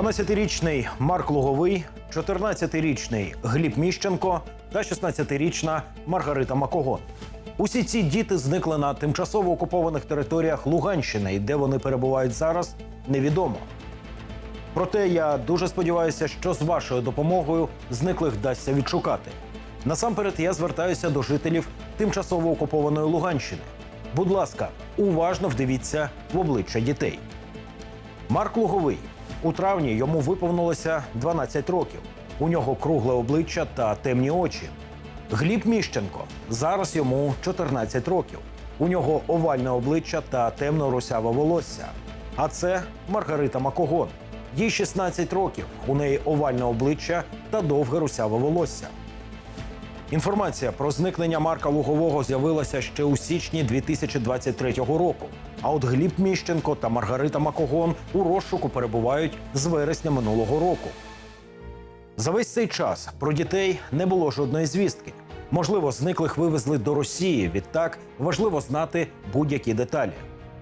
12-річний Марк Луговий, 14-річний Гліб Міщенко та 16-річна Маргарита Макогон. Усі ці діти зникли на тимчасово окупованих територіях Луганщини, і де вони перебувають зараз, невідомо. Проте я дуже сподіваюся, що з вашою допомогою зниклих вдасться відшукати. Насамперед я звертаюся до жителів тимчасово окупованої Луганщини. Будь ласка, уважно вдивіться в обличчя дітей. Марк Луговий. У травні йому виповнилося 12 років. У нього кругле обличчя та темні очі. Гліб Міщенко. Зараз йому 14 років. У нього овальне обличчя та темно-русяве волосся. А це Маргарита Макогон. Їй 16 років. У неї овальне обличчя та довге русяве волосся. Інформація про зникнення Марка Лугового з'явилася ще у січні 2023 року. А от Гліб Міщенко та Маргарита Макогон у розшуку перебувають з вересня минулого року. За весь цей час про дітей не було жодної звістки. Можливо, зниклих вивезли до Росії. Відтак важливо знати будь-які деталі.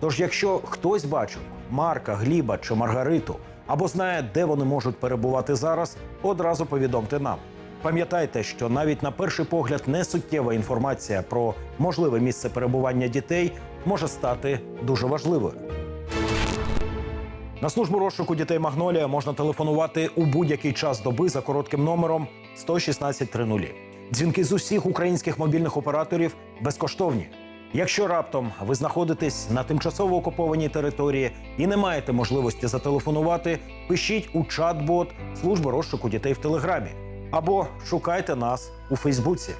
Тож, якщо хтось бачив Марка, Гліба чи Маргариту або знає, де вони можуть перебувати зараз, одразу повідомте нам. Пам'ятайте, що навіть на перший погляд несуттєва інформація про можливе місце перебування дітей може стати дуже важливою. На службу розшуку дітей Магнолія можна телефонувати у будь-який час доби за коротким номером 11630. Дзвінки з усіх українських мобільних операторів безкоштовні. Якщо раптом ви знаходитесь на тимчасово окупованій території і не маєте можливості зателефонувати, пишіть у чат-бот служби розшуку дітей в Телеграмі або шукайте нас у Фейсбуці.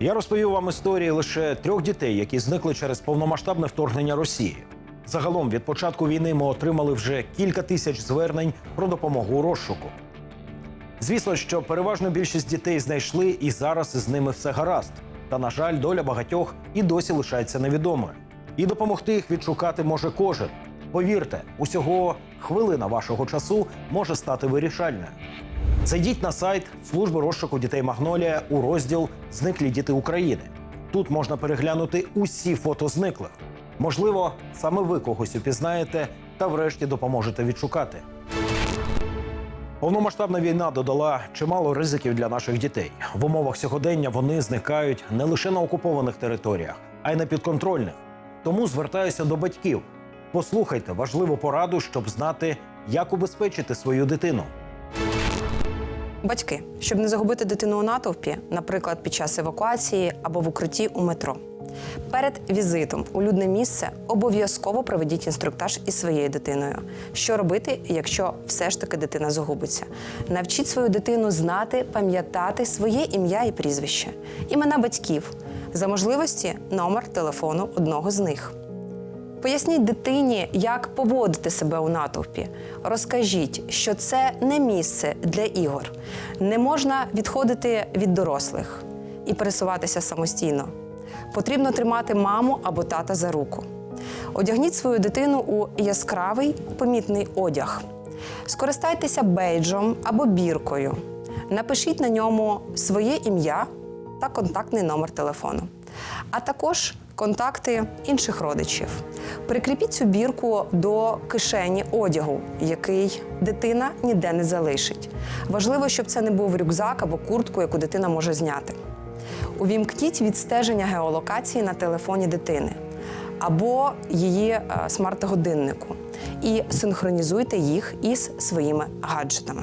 Я розповів вам історії лише трьох дітей, які зникли через повномасштабне вторгнення Росії. Загалом від початку війни ми отримали вже кілька тисяч звернень про допомогу у розшуку. Звісно, що переважну більшість дітей знайшли і зараз з ними все гаразд. Та, на жаль, доля багатьох і досі лишається невідомою. І допомогти їх відшукати може кожен. Повірте, усього хвилина вашого часу може стати вирішальною. Зайдіть на сайт служби розшуку дітей Магнолія у розділ Зниклі діти України. Тут можна переглянути усі фото зниклих. Можливо, саме ви когось упізнаєте та врешті допоможете відшукати. Повномасштабна війна додала чимало ризиків для наших дітей. В умовах сьогодення вони зникають не лише на окупованих територіях, а й на підконтрольних. Тому звертаюся до батьків. Послухайте важливу пораду, щоб знати, як убезпечити свою дитину. Батьки, щоб не загубити дитину у натовпі, наприклад, під час евакуації або в укритті у метро. Перед візитом у людне місце обов'язково проведіть інструктаж із своєю дитиною. Що робити, якщо все ж таки дитина загубиться? Навчіть свою дитину знати, пам'ятати своє ім'я і прізвище, імена батьків, за можливості номер телефону одного з них. Поясніть дитині, як поводити себе у натовпі. Розкажіть, що це не місце для ігор. Не можна відходити від дорослих і пересуватися самостійно. Потрібно тримати маму або тата за руку. Одягніть свою дитину у яскравий помітний одяг. Скористайтеся бейджом або біркою. Напишіть на ньому своє ім'я та контактний номер телефону, а також контакти інших родичів. Прикріпіть цю бірку до кишені одягу, який дитина ніде не залишить. Важливо, щоб це не був рюкзак або куртку, яку дитина може зняти. Увімкніть відстеження геолокації на телефоні дитини або її е, смарт-годиннику і синхронізуйте їх із своїми гаджетами.